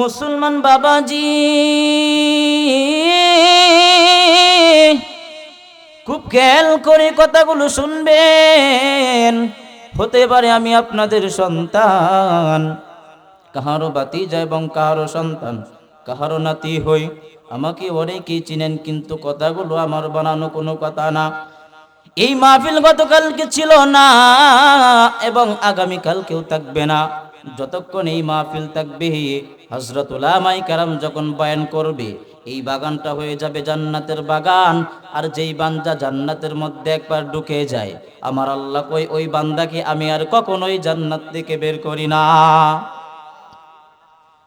মুসলমান বাবাজি। খুব খেয়াল করে কথাগুলো শুনবেন। হতে পারে আমি আপনাদের সন্তান। কাহারও বাতিজা এবং কাহারও সন্তান কাহারও নাতি হই, আমাকে অনেকেই চিনেন, কিন্তু কথাগুলো আমার বানানো কোনো কথা না। এই মাহফিল গতকালকে ছিল না, এবং আগামী কালকেও থাকবে না। যতক্ষণ এই মাহফিল থাকবে হজরত উলামাই কারাম যখন বয়ান করবে, এই বাগানটা হয়ে যাবে জান্নাতের বাগান। আর যেই বান্দা জান্নাতের মধ্যে একবার ঢুকে যায়, আমার আল্লাহ কই ওই বান্দাকে আমি আর কখনোই জান্নাত থেকে বের করি না।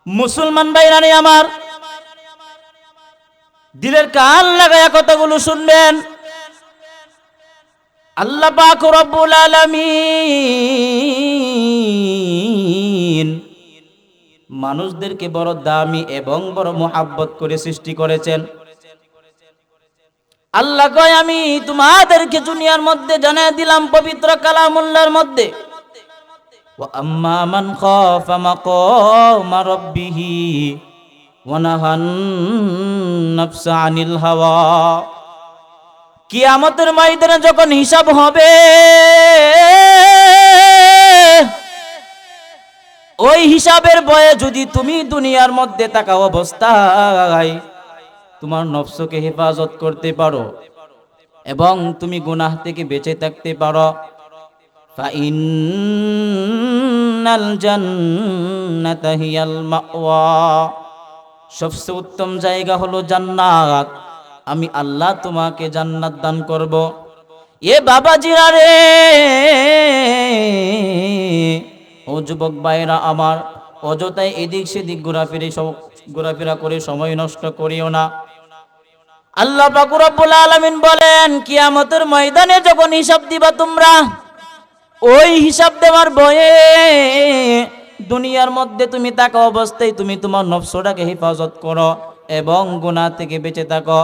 মুসলমান ভাইরানি আমার, দিলের কান লাগায়া কথাগুলো শুনবেন। আল্লাহ পাক রব্বুল আলামিন মানুষদেরকে বড় দামি এবং বড় মোহাব্বত করে সৃষ্টি করেছেন আল্লাহ কয় আমি তোমাদেরকে দুনিয়ার মধ্যে জানিয়ে দিলাম পবিত্র কালামুল্লার মধ্যে وأما من خاف مقام ربه ونهى النفس عن الهوى কিয়ামতের ময়দানে যখন হিসাব হবে ওই হিসাবের বয়ে যদি তুমি দুনিয়ার মধ্যে থাকা অবস্থায় তোমার নফসকে হেফাজত করতে পারো এবং তুমি গুনাহ থেকে বেঁচে থাকতে পারো। সবচেয়ে উত্তম জায়গা হলো জান্নাত। আমি আল্লাহ তোমাকে জান্নাত দান করব। এ বাবাজিরা রে! ও যুবক ভাইরা আমার অযথায় এদিক সেদিক ঘোরাফিরে ঘোরাফেরা করে সময় নষ্ট করিও না। আল্লাহ বাকুরাবুল আলমিন বলেন, কিয়ামতের ময়দানে যখন হিসাব দিবা তোমরা, ওই হিসাব দেওয়ার বয়ে দুনিয়ার মধ্যে তুমি থাকা অবস্থায় তুমি তোমার নফসটাকে হেফাজত করো এবং গুনাহ থেকে বেঁচে থাকো।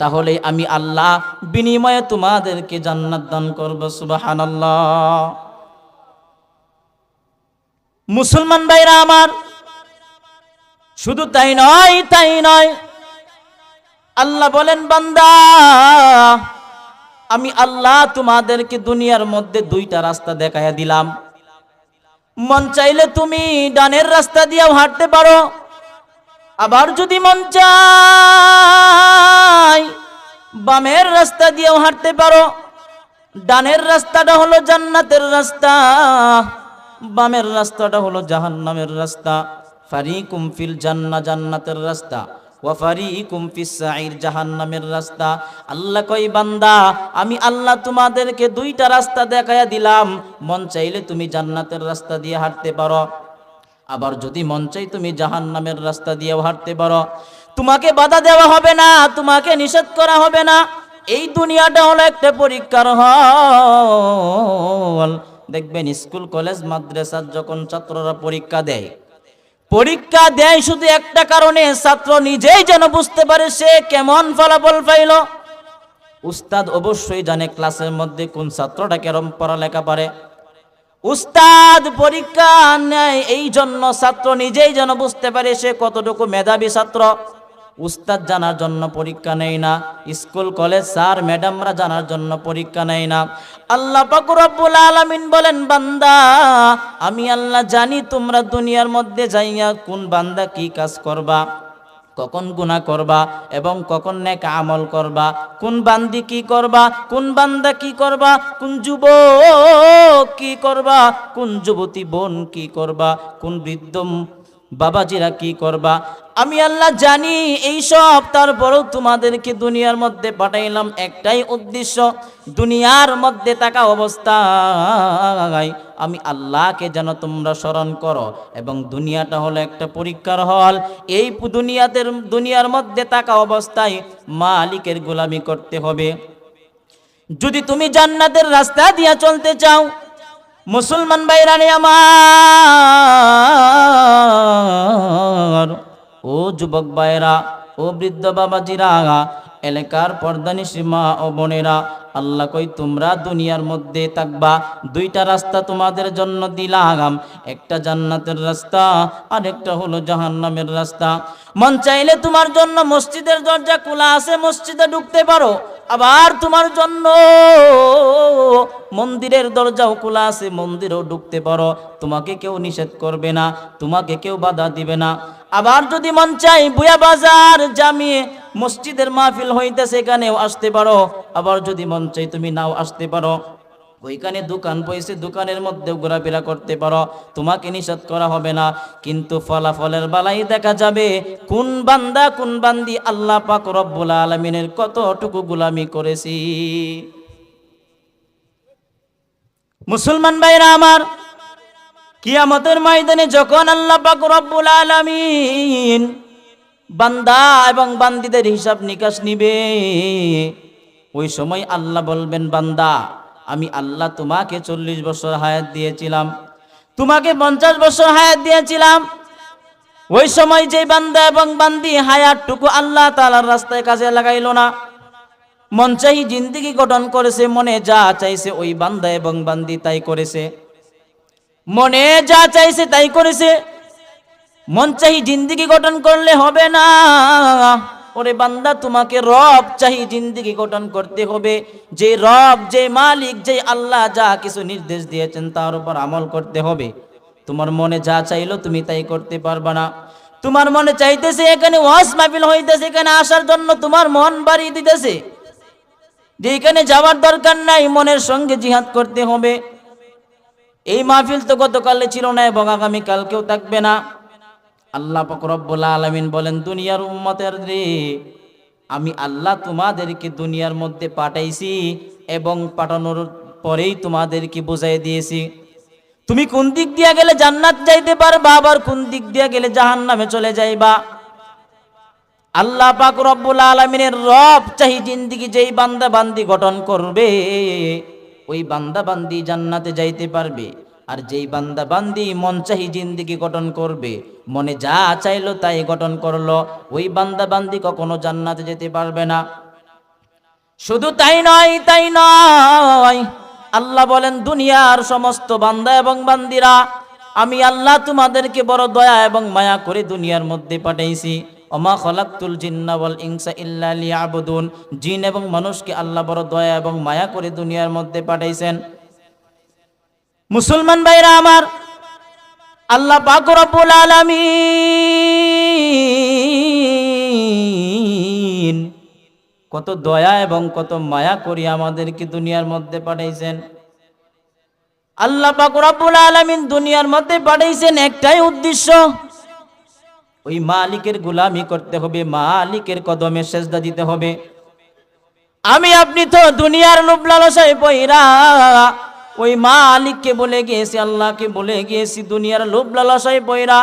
তাহলে আমি আল্লাহ বিনিময়ে তোমাদেরকে জান্নাত দান করব, সুবহানাল্লাহ। মুসলমান ভাইরা আমার, শুধু তাই নয় তাই নয়, আল্লাহ বলেন, বান্দা, আমি আল্লাহ তোমাদেরকে দুনিয়ার মধ্যে দুইটা রাস্তা দেখাইয়া দিলাম। মন চাইলে তুমি ডানের রাস্তা দিয়েও হাঁটতে পারো, আবার যদি মন চায় বামের রাস্তা দিয়েও হাঁটতে পারো। ডানের রাস্তাটা হলো জান্নাতের রাস্তা। বামের রাস্তাটা হলো জাহান্নামের রাস্তা। ফারি কুমফিল জান্না, জান্নাতের রাস্তা। জাহান্নামের রাস্তা। আল্লাহ বান্দা, আমি আল্লাহ তোমাদেরকে দুইটা রাস্তা দেখায়া দিলাম। মন চাইলে তুমি জান্নাতের রাস্তা দিয়ে হাঁটতে পারো। আবার যদি মন চাই, তুমি জাহান্নামের রাস্তা দিয়েও হাঁটতে পারো। তোমাকে বাধা দেওয়া হবে না, তোমাকে নিষেধ করা হবে না। এই দুনিয়াটা হলো একটা পরীক্ষার হল। দেখবেন স্কুল, কলেজ, মাদ্রাসার যখন ছাত্ররা পরীক্ষা দেয় পরীক্ষা দেয় শুধু একটা কারণে, ছাত্র নিজেই যেন বুঝতে পারে সে কেমন ফলাফল পাইল। উস্তাদ অবশ্যই জানে ক্লাসের মধ্যে কোন ছাত্রটা কেরম পড়ালেখা পারে। উস্তাদ পরীক্ষা নেয় এই জন্য ছাত্র নিজেই যেন বুঝতে পারে সে কতটুকু মেধাবী ছাত্র। উস্তাদ জানার জন্য পরীক্ষা নেয় না, স্কুল, কলেজ, স্যার, ম্যাডামরা জানার জন্য পরীক্ষা নেয় না। আল্লাহ পাকুরব্বুল আলামিন বলেন, বান্দা, আমি আল্লাহ জানি তোমরা দুনিয়ার মধ্যে যাইয়া কোন বান্দা কি কাজ করবা, কখন গুনাহ করবা এবং কখন নেক আমল করবা, কোন বান্দি কি করবা, কোন বান্দা কি করবা, কোন যুব কি করবা, কোন যুবতী বোন কি করবা, কোন বৃদ্ধ বাবাজিরা কি করবা? আমি আল্লাহ জানি, এই সব। তারপরেও তোমাদেরকে দুনিয়ার মধ্যে পাঠাইলাম একটাই উদ্দেশ্য, দুনিয়ার মধ্যে থাকা অবস্থায় আমি আল্লাহকে যেন তোমরা স্মরণ করো এবং দুনিয়াটা হলো একটা পরীক্ষার হল। এই দুনিয়াতে দুনিয়ার মধ্যে থাকা অবস্থায় মালিকের গোলামি করতে হবে। যদি তুমি জান্নাতের রাস্তা দিয়া চলতে চাও মুসলমান বাইরানি আমার। ও যুবক ভাইরা ও বৃদ্ধ বাবাজিরা এলাকার পর্দানি সীমা ও বোনেরা আল্লাহ কই, তোমরা দুনিয়ার মধ্যে থাকবা, দুইটা রাস্তা তোমাদের জন্য দিলাম। একটা জান্নাতের রাস্তা আর একটা হলো জাহান্নামের রাস্তা। মন চাইলে তোমার জন্য মসজিদের দরজা খোলা আছে, মসজিদে ঢুকতে পারো। আবার তোমার জন্য মন্দিরের দরজাও খোলা আছে, মন্দিরেও ঢুকতে পারো। তোমাকে কেউ নিষেধ করবে না, তোমাকে কেউ বাধা দিবে না। আবার যদি মন চাই বুয়া বাজার জামিয়ে মসজিদের মাহফিল হইতে সেখানেও আসতে পারো। আবার যদি মন চাই, তুমি নাও আসতে পারো। ওইখানে দোকান পয়সে দোকানের মধ্যে ঘোরাফেরা করতে পারো। তোমাকে নিষেধ করা হবে না। কিন্তু ফলাফলের বেলায় দেখা যাবে। কোন বান্দা, কোন বান্দি আল্লাহ পাক রব্বুল আলমিনের কতটুকু গুলামি করেছি। মুসলমান ভাইরা আমার, কিয়ামতের ময়দানে যখন আল্লাহ পাক রব্বুল আলামিন বান্দা এবং বান্দিদের হিসাব নিকাশ নিবে ওই সময় আল্লাহ বলবেন, বান্দা, আমি আল্লাহ তোমাকে চল্লিশ বছর হায়াত দিয়েছিলাম। তোমাকে পঞ্চাশ বছর হায়াত দিয়েছিলাম। ওই সময় যে বান্দা এবং বান্দি হায়াতটুকু আল্লাহ তালার রাস্তায় কাজে লাগাইল না। মন জিন্দিগি গঠন করেছে, মনে যা চাইছে ওই বান্দা এবং বান্দি তাই করেছে। মনে যা চাইছে তাই করেছে। মন জিন্দিগি গঠন করলে হবে না। ওরে বান্দা, তোমাকে রব চাহি জিন্দিগি গঠন করতে হবে। যে রব, যে মালিক, যে আল্লাহ যা কিছু নির্দেশ দিয়েছেন তার উপর আমল করতে হবে। তোমার মনে যা চাইলো তুমি তাই করতে পারবা না। তোমার মনে চাইতেছে, এখানে ওয়াস মাহফিল হইতেছে, এখানে আসার জন্য তোমার মন বাড়িয়ে দিতেছে। যে এখানে যাওয়ার দরকার নাই, মনের সঙ্গে জিহাদ করতে হবে। এই মাহফিল তো গতকালে ছিল না এবং আগামী কালকেও থাকবে না। আল্লাহ ফকরব্বুল আলমিন বলেন, দুনিয়ার উম্মতের রে আমি আল্লাহ তোমাদেরকে দুনিয়ার মধ্যে পাঠাইছি এবং পাঠানোর পরেই তোমাদেরকে বোঝাই দিয়েছি। তুমি কোন দিক দিয়া গেলে জান্নাত যাইতে পারবা, আবার কোন দিক দিয়া গেলে জাহান্নামে চলে যাইবা? আল্লাহ পাক রব্বুল আলমিনের রব চাহি জিন্দিগি যেই বান্দা বান্দি গঠন করবে, ওই বান্দা বান্দি জান্নাতে যাইতে পারবে। আর যেই বান্দা বান্দি মন চাহি জিন্দিগি গঠন করবে, মনে যা চাইলো তাই গঠন করল, ওই বান্দা বান্দি কখনো জান্নাতে যেতে পারবে না। শুধু তাই নয় তাই নয়, আল্লাহ বলেন, দুনিয়ার সমস্ত বান্দা এবং বান্দিরা, আমি আল্লাহ তোমাদেরকে বড় দয়া এবং মায়া করে দুনিয়ার মধ্যে পাঠাইছি। অমা খলাক্তুল জিন্না ওয়াল ইনসা ইল্লা লিয়াবুদুন। জিন এবং মানুষকে আল্লাহ বড় দয়া এবং মায়া করে দুনিয়ার মধ্যে পাঠাইছেন। মুসলমান ভাইরা আমার, আল্লাহ পাক রব্বুল আলামিন কত দয়া এবং কত মায়া করি আমাদেরকে দুনিয়ার মধ্যে পাঠাইছেন। আল্লাহ পাক রব্বুল আলামিন দুনিয়ার মধ্যে পাঠাইছেন একটাই উদ্দেশ্য, ওই মালিকের গুলামি করতে হবে, মালিকের কদমে সেজদা দিতে হবে। আমি আপনি তো দুনিয়ার লোভ লালসায় পইরা ওই মালিককে বলে গিয়েছি, আল্লাহকে বলে গিয়েছি, দুনিয়ার লোভ লালসায় পইরা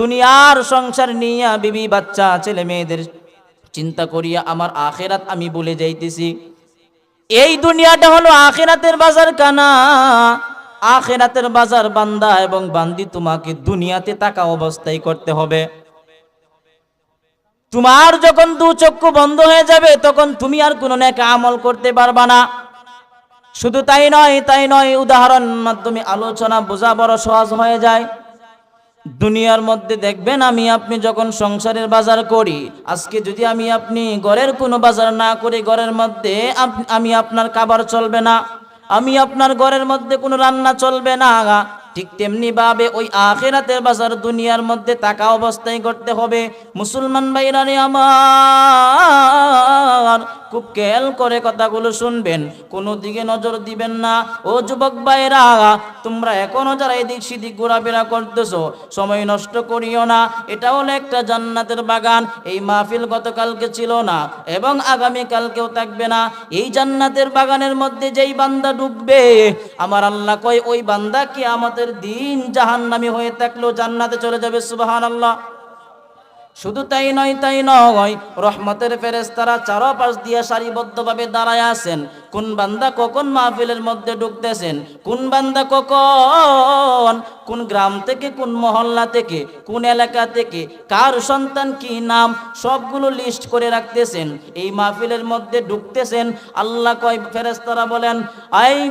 দুনিয়ার সংসার নিয়া বিবি বাচ্চা, ছেলে মেয়েদের চিন্তা করিয়া আমার আখেরাত আমি বলে যাইতেছি। এই দুনিয়াটা হলো আখেরাতের বাজার কানা। আখেরাতের বাজার বান্দা এবং বান্দি তোমাকে দুনিয়াতে টাকা অবস্থায় করতে হবে। তোমার যখন দু চক্ষু বন্ধ হয়ে যাবে, তখন তুমি আর কোনো নেকা আমল করতে পারবা না। শুধু তাই নয় তাই নয়, উদাহরণ মাধ্যমে আলোচনা বোঝা বড় সহজ হয়ে যায়। দুনিয়ার মধ্যে দেখবেন আমি আপনি যখন সংসারের বাজার করি, আজকে যদি আমি আপনি ঘরের কোনো বাজার না করি, ঘরের মধ্যে আমি আপনার খাবার চলবে না, আমি আপনার ঘরের মধ্যে কোনো রান্না চলবে না, ঠিক তেমনি ভাবে ওই আখেরাতের বাজার দুনিয়ার মধ্যে টাকা অবস্থায় করতে হবে। মুসলমান ভাইরানি আমার খুব খেয়াল করে কথাগুলো শুনবেন। কোনো দিকে নজর দিবেন না। ও যুবক ভাইরা তোমরা এখনও যারা এদিক সেদিক ঘোরাফেরা করতেছো, সময় নষ্ট করিও না। এটা হলো একটা জান্নাতের বাগান। এই মাহফিল গতকালকে ছিল না, এবং আগামী কালকেও থাকবে না। এই জান্নাতের বাগানের মধ্যে যেই বান্দা ডুববে, আমার আল্লাহ কয়, ওই বান্দা কি আমাদের দিন জাহান্নামি হয়ে থাকলেও জান্নাতে চলে যাবে সুবাহান আল্লাহ শুধু তাই নয় তাই নয়। রহমতের ফেরেস্তারা চারপাশ দিয়ে সারিবদ্ধভাবে দাঁড়ায় আছেন। কোন বান্দা কখন মাহফিলের মধ্যে ঢুকতেছেন? কোন বান্দা কখন? কোন গ্রাম থেকে, কোন মহল্লা থেকে, কোন এলাকা থেকে, কার সন্তান, কি নাম? সবগুলো লিস্ট করে রাখতেছেন। এই মাহফিলের মধ্যে ঢুকতেছেন। আল্লাহ কয় ফেরেস্তারা বলেন, আই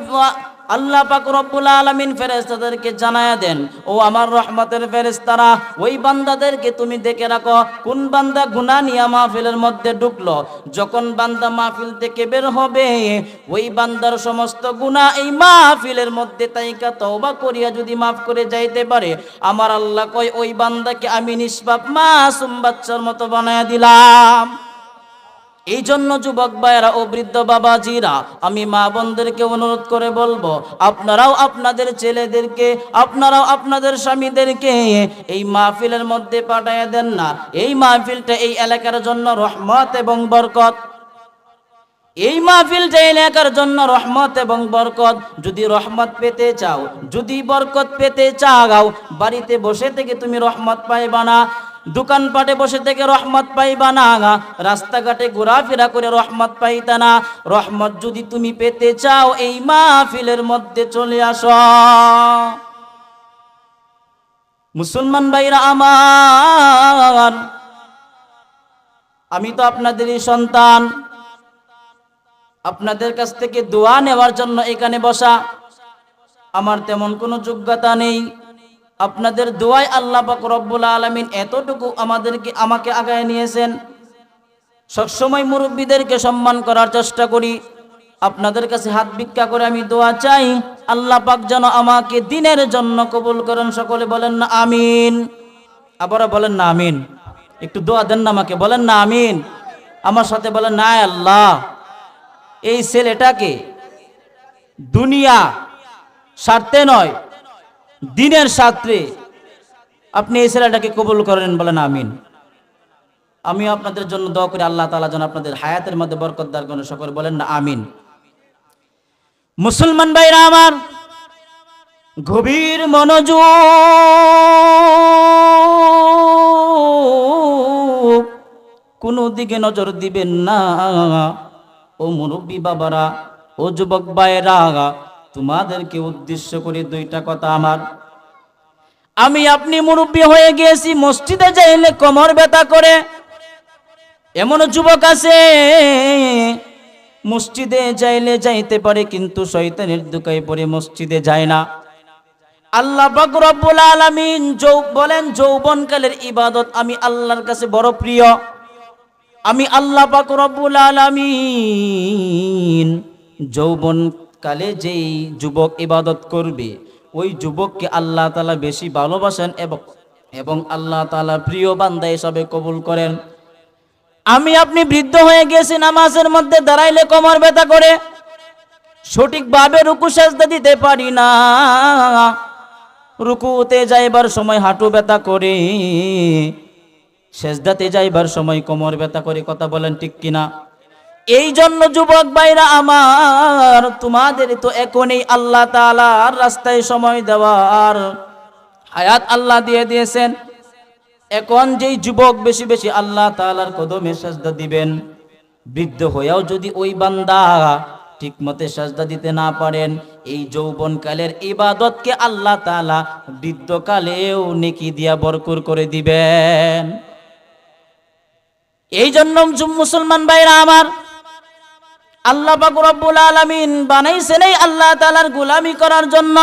আল্লাহ পাক রব্বুল আলামিন ফেরেশতাদেরকে জানায়া দেন, ও আমার রহমতের ফেরেশতারা, ওই বান্দাদেরকে তুমি দেখে রাখো, কোন বান্দা গুনাহ নিয়ে মাহফিলের মধ্যে ঢুকলো, যখন বান্দা মাহফিল থেকে বের হবে, ওই বান্দার সমস্ত গুনাহ এই মাহফিলের মধ্যে তাইকা তওবা করিয়া যদি মাফ করে যাইতে পারে, আমার আল্লাহ কয়, ওই বান্দাকে আমি নিষ্পাপ মাসুম বাচ্চার মতো বানায়া দিলাম। এই জন্য যুবক ভাইয়েরা ও বৃদ্ধ বাবাজিরা, আমি মা বোনদেরকে অনুরোধ করে বলব, আপনারাও আপনাদের ছেলেদেরকে, আপনারাও আপনাদের স্বামীদেরকে এই মাহফিলের মধ্যে পাঠাইয়া দেন না। এই মাহফিলটা এই এলাকার জন্য রহমত এবং বরকত। এই মাহফিলটা এলাকার জন্য রহমত এবং বরকত, যদি রহমত পেতে চাও, যদি বরকত পেতে চাও, বাড়িতে বসে থেকে তুমি রহমত পাইবা না। দোকানপাটে বসে থেকে রহমত পাইবা না রাস্তাঘাটে ঘোরাফেরা করে রহমত পাইতা না। রহমত যদি তুমি পেতে চাও, এই মাহফিলের মধ্যে চলে আসো। মুসলমান ভাইরা আমার, আমি তো আপনাদেরই সন্তান। আপনাদের কাছ থেকে দোয়া নেওয়ার জন্য এখানে বসা। আমার তেমন কোনো যোগ্যতা নেই। আপনাদের দোয়ায় আল্লাহ পাক রব্বুল আলমিন এতটুকু আমাদেরকে, আমাকে আগায় নিয়েছেন। সবসময় মুরব্বীদেরকে সম্মান করার চেষ্টা করি। আপনাদের কাছে হাত ভিক্ষা করে আমি দোয়া চাই। আল্লাহ পাক যেন আমাকে দিনের জন্য কবুল করেন। সকলে বলেন না, আমিন। আবারও বলেন না, আমিন। একটু দোয়া দেন না আমাকে, বলেন না, আমিন। আমার সাথে বলেন না আল্লাহ। এই ছেলেটাকে দুনিয়া স্বার্থে নয় দিনের স্বার্থে আপনি এই ছেলেটাকে কবুল করেন বলেন আমিন। আমি আপনাদের জন্য দোয়া করি, আল্লাহ তালা যেন আপনাদের হায়াতের মধ্যে বরকত দার কোনো সকল বলেন না, আমিন। মুসলমান ভাইরা আমার, গভীর মনোযোগ কোনো দিকে নজর দিবেন না। ও মুরব্বী বাবারা, ও যুবক ভাইরা তোমাদেরকে উদ্দেশ্য করে দুইটা কথা আমার। আমি আপনি মুরব্বী হয়ে গিয়েছি, মসজিদে যাইলে কোমর ব্যথা করে। এমন যুবক আছে, মসজিদে যাইলে যাইতে পারে, কিন্তু শয়তানের দুকায় পড়ে মসজিদে যায় না। আল্লাহ রব্বুল আলামিন যৌ বলেন, যৌবনকালের ইবাদত আমি আল্লাহর কাছে বড় প্রিয়। আমি আল্লাহ রব্বুল আলামিন যৌবন কালে যেই যুবক ইবাদত করবে, ওই যুবককে আল্লাহ তালা বেশি ভালোবাসেন এবং এবং আল্লাহ তালা প্রিয় বান্দা হিসাবে কবুল করেন। আমি আপনি বৃদ্ধ হয়ে গেছি, নামাজের মধ্যে দাঁড়াইলে কোমর ব্যথা করে। সঠিকভাবে রুকু সেজদা দিতে পারি না। রুকুতে যাইবার সময় হাঁটু ব্যথা করে। সেজদাতে যাইবার সময় কোমর ব্যথা করে, কথা বলেন ঠিক কিনা? এই জন্য যুবক ভাইরা আমার, তোমাদের তো এখনই আল্লাহ তালার রাস্তায় সময় দেওয়ার হায়াত আল্লাহ দিয়ে দিয়েছেন। এখন যেই যুবক বেশি বেশি আল্লাহ তালার কদমে সাজদা দিবেন, বৃদ্ধ হয়েও যদি ওই বান্দা ঠিক মতে সাজদা দিতে না পারেন, এই যৌবনকালের ইবাদতকে আল্লাহ তালা বৃদ্ধকালেও নেকি দিয়া বরকুর করে দিবেন। এই জন্য মুসলমান ভাইরা আমার আল্লাহ রব্বুল আলামিন বানাইছেন এই আল্লাহ তাআলার গোলামি করার জন্য।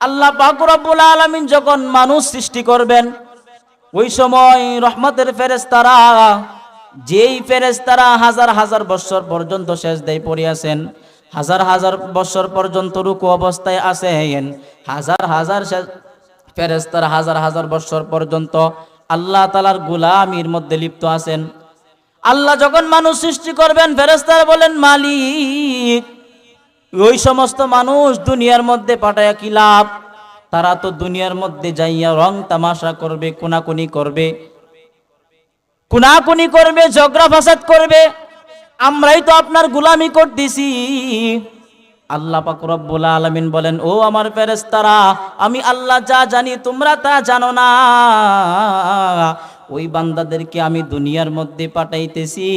আল্লাহ পাক রব্বুল আলামিন যখন মানুষ সৃষ্টি করবেন, ওই সময় রহমতের ফেরেশতারা, যেই ফেরেশতারা হাজার হাজার বছর পর্যন্ত শেষ দেয় পড়িয়াছেন হাজার হাজার বছর পর্যন্ত রুকু অবস্থায় আছেন, হাজার হাজার ফেরেশতারা হাজার হাজার বছর পর্যন্ত আল্লাহ তালার গুলামির মধ্যে লিপ্ত আছেন। আল্লাহ যখন মানুষ সৃষ্টি করবেন ফেরেস্তারা বলেন, মালিক, ওই সমস্ত মানুষ দুনিয়ার মধ্যে পাঠায়া কি লাভ? তারা তো দুনিয়ার মধ্যে যাইয়া রং তামাশা করবে, কোনাকুনি করবে। কোনাকুনি করবে, ঝগড়া ফাসাদ করবে। আমরাই তো আপনার গুলামি করতেছি। আল্লাহ পাক রব্বুল আলামিন বলেন, ও আমার ফেরেশতারা, আমি আল্লাহ যা জানি তোমরা তা জানো না। ওই বান্দাদেরকে আমি দুনিয়ার মধ্যে পাঠাইতেছি,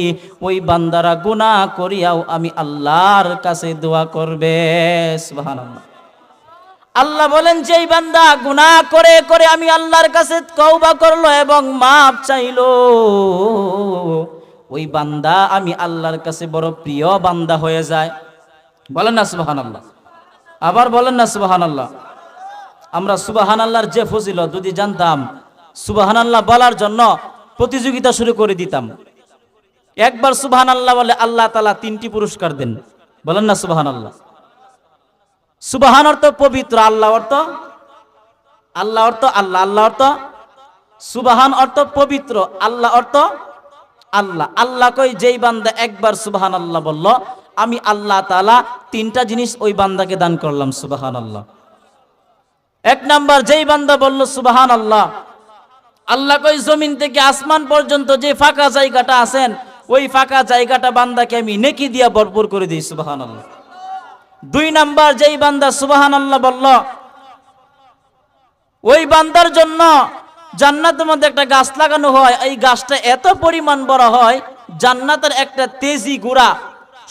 ওই বান্দারা গুনাহ করিয়াও আমি আল্লাহর কাছে দোয়া করবে। আল্লাহ বলেন, যেই বান্দা গুনাহ করে করে আমি আল্লাহর কাছে তওবা করল এবং মাপ চাইলো, ওই বান্দা আমি আল্লাহর কাছে বড় প্রিয় বান্দা হয়ে যায়। বলেন না সুবাহান আল্লাহ আবার বলেন না সুবাহান আল্লাহ আমরা সুবাহান আল্লাহর যে ফজিল যদি জানতাম সুবাহান আল্লাহ বলার জন্য প্রতিযোগিতা শুরু করে দিতাম। একবার সুবাহান আল্লাহ বলে আল্লাহ তালা তিনটি পুরস্কার দেন। বলেন না সুবাহান আল্লাহ সুবাহান অর্থ পবিত্র, আল্লাহ অর্থ আল্লাহ অর্থ, আল্লাহ আল্লাহ অর্থ। সুবাহান অর্থ পবিত্র, আল্লাহ অর্থ, আল্লাহ। আল্লাহ কই, যেই বান্দা একবার সুবাহান আল্লাহ বলল, আমি আল্লাহ তালা তিনটা জিনিস ওই বান্দাকে দান করলাম সুবাহান আল্লাহ এক নাম্বার, যেই বান্দা বলল সুবাহান আল্লাহ আল্লাহ কই জমিন থেকে আসমান পর্যন্ত যে ফাঁকা জায়গাটা আছেন, ওই ফাঁকা জায়গাটা বান্দাকে আমি নেকি দিয়া ভরপুর করে দিই সুবাহান দুই নাম্বার, যেই বান্দা সুবাহান আল্লাহ বলল, ওই বান্দার জন্য জান্নাতের মধ্যে একটা গাছ লাগানো হয়, এই গাছটা এত পরিমাণ বড় হয়, জান্নাতের একটা তেজি গুড়া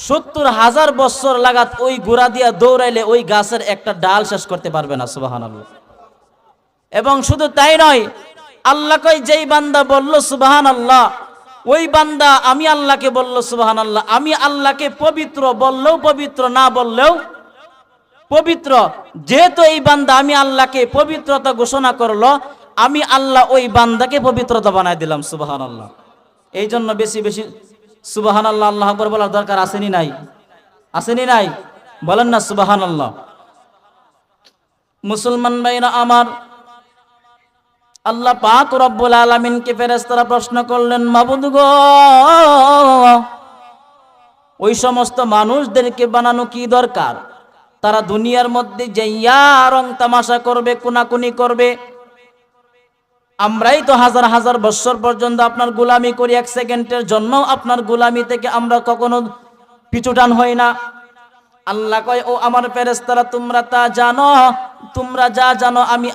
সত্তর হাজার বছর লাগাত ওই গুড়া দিয়া দৌড়াইলে ওই গাছের একটা ডাল শেষ করতে পারবে না সুবাহান আল্লাহ এবং শুধু তাই নয় আল্লাহ কই যেই বান্দা বলল সুবাহান আল্লাহ ওই বান্দা আমি আল্লাহকে বলল সুবাহান আল্লাহ আমি আল্লাহকে পবিত্র বললেও পবিত্র, না বললেও পবিত্র। যেহেতু এই বান্দা আমি আল্লাহকে পবিত্রতা ঘোষণা করল, আমি আল্লাহ ওই বান্দাকে পবিত্রতা বানাই দিলাম সুবাহান আল্লাহ এই জন্য বেশি বেশি সুবাহান আল্লাহ আল্লাহ আকবর বলার দরকার আসেনি নাই। আসেনি নাই? বলেন না সুবাহান আল্লাহ মুসলমান ভাইরা আমার আল্লাহ পাক রব্বুল আলমিনকে ফেরেস্তারা প্রশ্ন করলেন, মাবুদ ওই সমস্ত মানুষদেরকে বানানো কি দরকার? তারা দুনিয়ার মধ্যে যাইয়া রং তামাশা করবে, কোনাকুনি করবে। আমরাই তো হাজার হাজার বছর পর্যন্ত আপনার গোলামি করি, এক সেকেন্ডের জন্য আপনার গোলামি থেকে আমরা কখনো পিছুটান হই না। আল্লাহ কয়, ও আমার ফেরেস্তারা তোমরা তা জানো, তোমরা যা জানো, আমি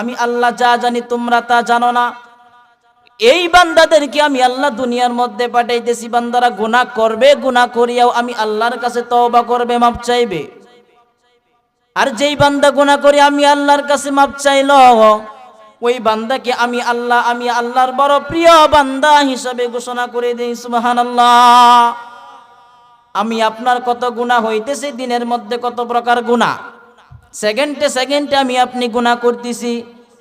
আমি আল্লাহ যা জানি তোমরা তা জানো না। এই বান্দাদেরকে আমি আল্লাহ দুনিয়ার মধ্যে পাঠাইতেছি, বান্দারা গুনাহ করবে, গুনাহ করিয়াও আমি আল্লাহর কাছে তওবা করবে মাপ চাইবে। আর যেই বান্দা গুনাহ করে আমি আল্লাহর কাছে মাপ চাইল, ওই বান্দাকে আমি আল্লাহ, আমি আল্লাহর বড় প্রিয় বান্দা হিসাবে ঘোষণা করে দিই, সুবহানাল্লাহ। আমি আপনার কত গুণা হইতেছে, দিনের মধ্যে কত প্রকার গুণা সেকেন্ডে সেকেন্ডে আমি আপনি গুণা করতেছি।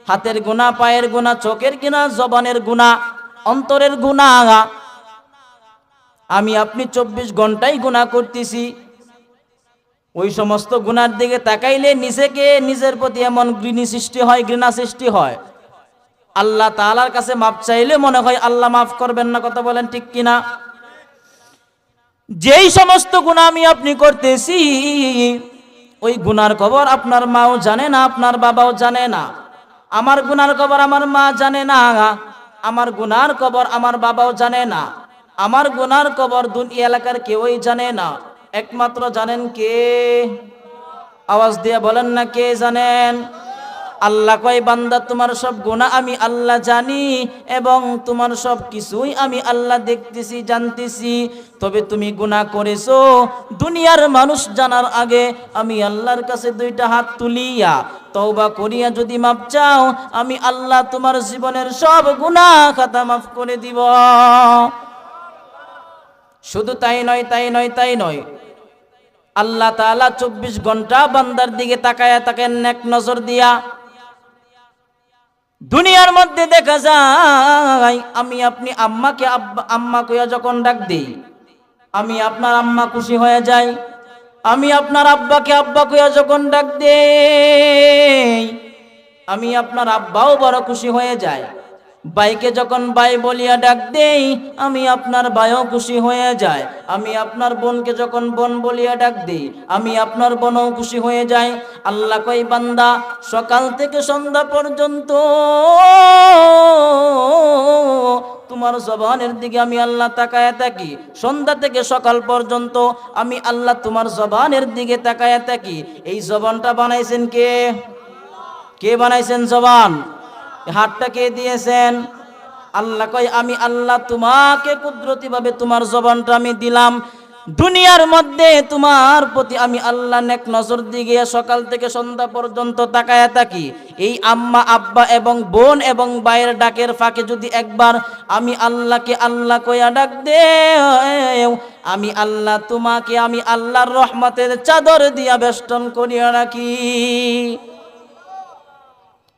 হাতের গুণা পায়ের গুণা চোখের গুণা জবানের গুণা অন্তরের গুণা আমি আপনি চব্বিশ ঘন্টাই গুণা করতেছি। ওই সমস্ত গুণার দিকে তাকাইলে নিজেকে নিজের প্রতি এমন ঘৃণী সৃষ্টি হয়, ঘৃণা সৃষ্টি হয়। আল্লাহ তাআলার কাছে মাপ চাইলে মনে হয় আল্লাহ মাফ করবেন না, কথা বলেন ঠিক কিনা? যেই সমস্ত গুণা আমি আপনি করতেছি ওই গুনার খবর আপনার মাও জানে না, আপনার বাবাও জানে না। আমার গুনার খবর আমার মা জানে না, আমার গুনার খবর আমার বাবাও জানে না। আমার গুনার খবর দুনিয়া এলাকার কেউই জানে না। একমাত্র জানেন কে? আওয়াজ দিয়ে বলেন না কে জানেন? আল্লাহ কয়, বান্দা, তোমার সব গুণা আমি আল্লাহ জানি এবং তোমার সব কিছুই আমি আল্লাহ দেখতেছি, জানতেছি। তবে তুমি গুনাহ করেছ। দুনিয়ার মানুষ জানার আগে আমি আল্লাহর কাছে দুইটা হাত তুলিয়া তওবা করিয়া যদি মাপ চাও, আমি আল্লাহ তোমার জীবনের সব গুনাহ খাতা মাফ করে দিব। শুধু তাই নয় তাই নয় তাই নয়। আল্লাহ তাআলা চব্বিশ ঘণ্টা বান্দার দিকে তাকায়া তাকায় এক নজর দিয়া দুনিয়ার মধ্যে দেখা যায়, আমি আপনি আম্মাকে আম্মা কইয়া যখন ডাক দিই, আমি আপনার আম্মা খুশি হয়ে যাই। আমি আপনার আব্বাকে আব্বা কইয়া যখন ডাক দেই, আমি আপনার আব্বাও বড় খুশি হয়ে যায়। বাইকে যখন বাই বলিয়া ডাক দেই, আমি আপনার ভাইও খুশি হয়ে যায় আমি আপনার বোনকে যখন বোন বলিয়া ডাক দেই, আমি আপনার বোনও খুশি হয়ে যায় আল্লাহ কই, বান্দা, সকাল থেকে সন্ধ্যা পর্যন্ত তোমার জবানের দিকে আমি আল্লাহ তাকায় থাকি। সন্ধ্যা থেকে সকাল পর্যন্ত আমি আল্লাহ তোমার জবানের দিকে তাকায় থাকি। এই জবানটা বানাইছেন কে? কে বানাইছেন জবান? হাতটা কে দিয়েছেন? আল্লাহ কয়, আমি আল্লাহ তোমাকে কুদরতিভাবে তোমার জবানটা আমি দিলাম। দুনিয়ার মধ্যে তোমার প্রতি আমি আল্লাহ নেক নজর দিকে সকাল থেকে সন্ধ্যা পর্যন্ত তাকায়া থাকি। এই আম্মা, আব্বা এবং বোন এবং ভাইয়ের ডাকের ফাঁকে যদি একবার আমি আল্লাহকে আল্লাহ কয়া ডাক দে আমি আল্লাহ তোমাকে, আমি আল্লাহর রহমতের চাদর দিয়া বেষ্টন করিয়া রাখি।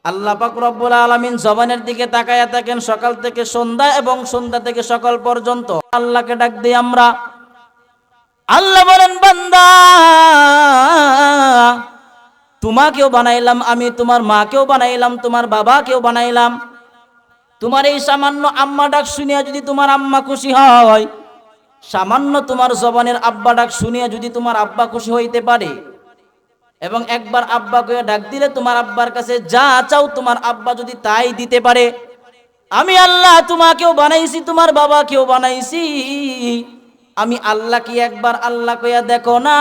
আল্লাহ পাক রব্বুল আলামিন জবানের দিকে তাকায়া থাকেন সকাল থেকে সন্ধ্যা এবং সন্ধ্যা থেকে সকাল পর্যন্ত। আল্লাহকে ডাক দিই আমরা। আল্লাহ বলেন, বান্দা, তোমাকেও বানাইলাম, আমি তোমার মাকেও বানাইলাম, তোমার বাবাকেও বানাইলাম। তোমার এই সামান্য আম্মা ডাক শুনিয়া যদি তোমার আম্মা খুশি হয়, সামান্য তোমার জবানের আব্বা ডাক শুনিয়া যদি তোমার আব্বা খুশি হইতে পারে এবং একবার আব্বা কয়ে ডাক দিলে তোমার আব্বার কাছে যা চাও তোমার আব্বা যদি তাই দিতে পারে। আমি আল্লাহ তোমাকেও বানাইছি, তোমার বাবা বাবাকেও বানাইছি। আমি আল্লাহ কি একবার আল্লাহ কইয়া দেখো না?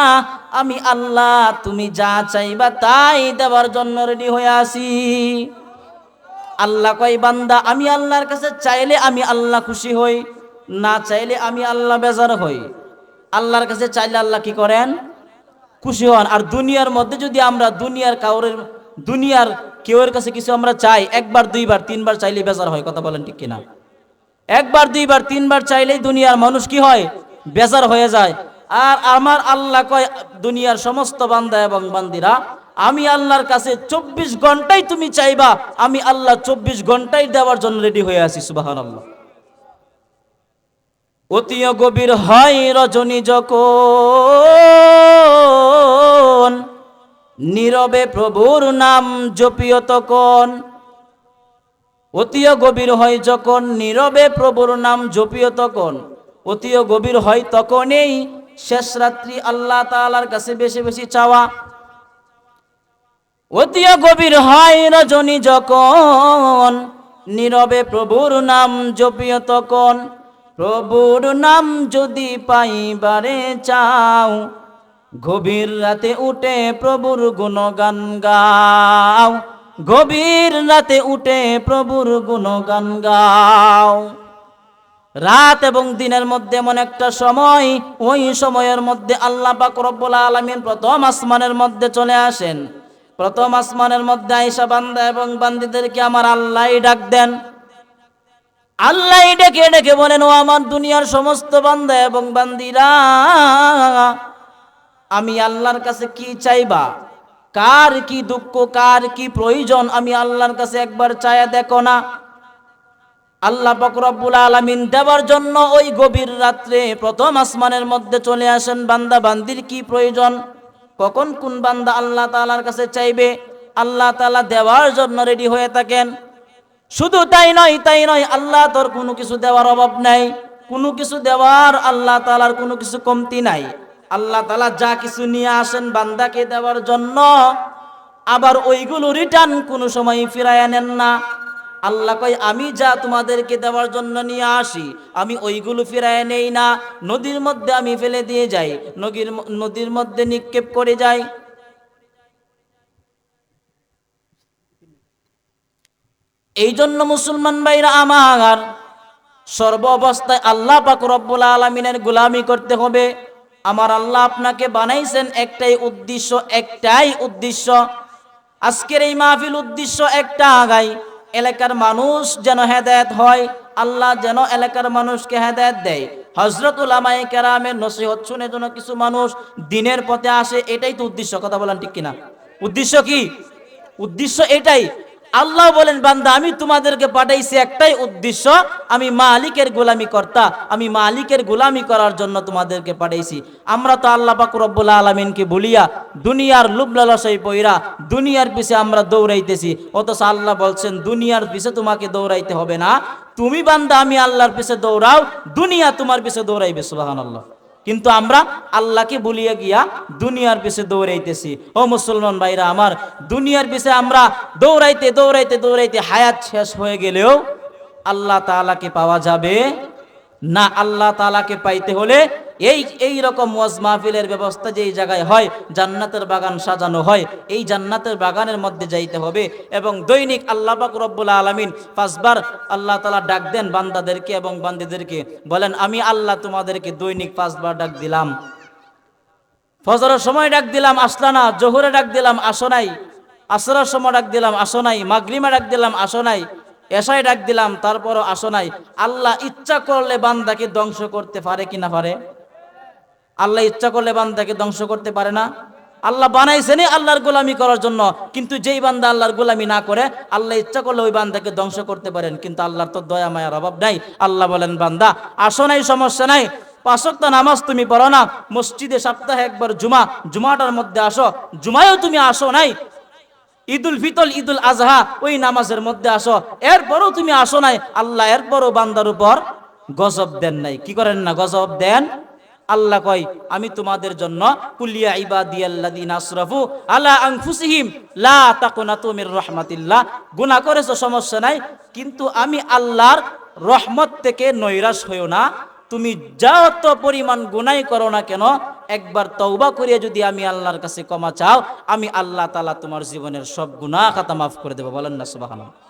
আমি আল্লাহ তুমি যা চাইবা তাই দেওয়ার জন্য রেডি হয়ে আসি আল্লাহ কই বান্দা, আমি আল্লাহর কাছে চাইলে আমি আল্লাহ খুশি হই, না চাইলে আমি আল্লাহ বেজার হই। আল্লাহর কাছে চাইলে আল্লাহ কি করেন? খুশি হন। আর দুনিয়ার মধ্যে যদি আমরা দুনিয়ার কাউরের, দুনিয়ার কেউর কাছে কিছু আমরা চাই, একবার, দুইবার, তিনবার চাইলে বেজার হয়, কথা বলেন ঠিক কিনা? একবার, দুইবার, তিনবার চাইলেই দুনিয়ার মানুষ কি হয়? বেজার হয়ে যায়। আর আমার আল্লাহ কয়, দুনিয়ার সমস্ত বান্দা এবং বান্দিরা, আমি আল্লাহর কাছে চব্বিশ ঘন্টাই তুমি চাইবা, আমি আল্লাহ চব্বিশ ঘন্টাই দেওয়ার জন্য রেডি হয়ে আছি সুবাহান আল্লাহ অতীয় গভীর হয় রজনী যখন নীরবে প্রভুর নাম জপিও তখন। অতীয় গভীর হয় যখন নীরবে প্রভুর নাম জপিও তখন। অতীয় গভীর হয় তখনই শেষ রাত্রি আল্লাহ তাআলার কাছে বেশি বেশি চাওয়া। অতীয় গভীর হয় রজনী যখন নীরবে প্রভুর নাম জপিও তখন। প্রভুর নাম যদি পাইবারে চাও গভীর রাতে উঠে প্রভুর গুণগান গাও। গভীর রাতে উঠে প্রভুর গুণগান গাও। রাত এবং দিনের মধ্যে এমন একটা সময়, ওই সময়ের মধ্যে আল্লাহ পাক রব্বুল আলামিন প্রথম আসমানের মধ্যে চলে আসেন। প্রথম আসমানের মধ্যে আয়েশা বান্দা এবং বান্দিদেরকে আমার আল্লাহ ডাক দেন। আল্লাহ ডেকে ডেকে বলেন, ও আমার দুনিয়ার সমস্ত বান্দা এবং বান্দিরা আমি আল্লাহর কাছে কি চাইবা? কার কি দুঃখ, কার কি প্রয়োজন? আমি আল্লাহর কাছে একবার চায়া দেখো না। আল্লাহ বকরব্বুল আলমিন দেওয়ার জন্য ওই গভীর রাত্রে প্রথম আসমানের মধ্যে চলে আসেন। বান্দা বান্দির কি প্রয়োজন? কখন কোন বান্দা আল্লাহ তালার কাছে চাইবে? আল্লাহ তালা দেওয়ার জন্য রেডি হয়ে থাকেন। শুধু তাই নয় তাই নয়, আল্লাহ তোর কোনো কিছু দেওয়ার অভাব নাই। কোনো কিছু দেওয়ার আল্লাহ তালার কোনো কিছু কমতি নাই। আল্লাহ তালা যা কিছু নিয়ে আসেন বান্দাকে দেওয়ার জন্য, আবার ওইগুলো রিটার্ন কোনো সময় ফিরায় আনেন না। আল্লাহ কয়, আমি যা তোমাদেরকে দেওয়ার জন্য নিয়ে আসি, আমি ওইগুলো ফিরায় নেই না। নদীর মধ্যে আমি ফেলে দিয়ে যাই নদীর নদীর মধ্যে নিক্ষেপ করে যাই। এই জন্য মুসলমান ভাইরা আমার সর্ব অবস্থায় আল্লাহ পাক রব্বুল আলমিনের গুলামি করতে হবে। আমার আল্লাহ আপনাকে বানাইছেন একটাই উদ্দেশ্য একটাই উদ্দেশ্য। আজকের এই মাহফিল উদ্দেশ্য একটা আগাই, এলাকার মানুষ যেন হেদায়ত হয়, আল্লাহ যেন এলাকার মানুষকে হেদায়ত দেয়। হজরতুল আমাই কেরামের নসিহত শুনে যেন কিছু মানুষ দিনের পথে আসে, এটাই তো উদ্দেশ্য, কথা বলেন ঠিক কিনা? উদ্দেশ্য কি? উদ্দেশ্য এটাই আল্লাহ বলেন, বান্দা, আমি তোমাদেরকে পাঠাইছি একটাই উদ্দেশ্য, আমি মালিকের গোলামি কর্তা, আমি মালিকের গোলামি করার জন্য তোমাদেরকে পাঠাইছি। আমরা তো আল্লাহ পাক রব্বুল আলমিনকে বলিয়া দুনিয়ার লুব লালসাই পইরা দুনিয়ার পিছে আমরা দৌড়াইতেছি, অথচ আল্লাহ বলছেন, দুনিয়ার পিছে তোমাকে দৌড়াইতে হবে না। তুমি বান্দা, আমি আল্লাহর পিছে দৌড়াও, দুনিয়া তোমার পিছে দৌড়াইবে। সুবাহান আল্লাহ কিন্তু আমরা আল্লাহকে বলিয়া গিয়া দুনিয়ার পিছে দৌড়াইতেছি। ও মুসলমান ভাইরা আমার, দুনিয়ার পিছে আমরা দৌড়াইতে দৌড়াইতে দৌড়াইতে হায়াত শেষ হয়ে গেলেও আল্লাহ তালাকে পাওয়া যাবে না আল্লাহ তালাকে পাইতে হলে এই এই রকম ওয়াজ মাহফিলের ব্যবস্থা যেই জায়গায় হয়, জান্নাতের বাগান সাজানো হয়, এই জান্নাতের বাগানের মধ্যে যাইতে হবে এবং দৈনিক আল্লাহ পাক রব্বুল আলমিন পাঁচবার আল্লাহ তালা ডাক দেন বান্দাদেরকে এবং বান্দিদেরকে, বলেন, আমি আল্লাহ তোমাদেরকে দৈনিক পাঁচবার ডাক দিলাম। ফজরের সময় ডাক দিলাম, আসলা না, জোহরে ডাক দিলাম, আসো নাই। আসরের সময় ডাক দিলাম, আসো নাই। মাগরিমে ডাক দিলাম, আসো নাই। এসাই ডাক দিলাম, তারপরও আসো নাই। আল্লাহ ইচ্ছা করলে বান্দাকে ধ্বংস করতে পারে কি না পারে? আল্লাহ ইচ্ছা করলে বান্দাকে ধ্বংস করতে পারে না। আল্লাহ বানাইছেনই আল্লাহর গোলামি করার জন্য, কিন্তু যেই বান্দা আল্লাহর গোলামি না করে, আল্লাহ ইচ্ছা করলে ওই বান্দাকে ধ্বংস করতে পারেন, কিন্তু আল্লাহর তো দয়া মায়ার অভাব নাই। আল্লাহ বলেন, বান্দা, আসো নাই, সমস্যা নাই। পাঁচক্ত নামাজ তুমি পড়ো না। মসজিদে সপ্তাহে একবার জুমা, জুমাটার মধ্যে আসো। জুমায়ও তুমি আসো নাই। ঈদুল ফিতল ঈদুল আজহা, ওই নামাজের মধ্যে আসো। এরপরও তুমি আসো নাই, আল্লাহ এরপরও বান্দার উপর গজব দেন নাই। কি করেন না গজব দেন? আল্লাহ কয়, আমি তোমাদের জন্য কুলিয়া ইবাদিয়াল্লাযিনা আসরাফু আলা আনফুসিহিম, লা তাকুনাতু মির রাহমাতিল্লাহ। গুনাহ করেছ, সমস্যা নাই। কিন্তু আমি আল্লাহর রহমত থেকে নৈরাশ হইও না। তুমি যত পরিমাণ গুনাই করো না কেন, একবার তৌবা করিয়া যদি আমি আল্লাহর কাছে ক্ষমা চাও, আমি আল্লাহ তালা তোমার জীবনের সব গুণা খাতা মাফ করে দেবো। বলেন না, সুবহানাল্লাহ।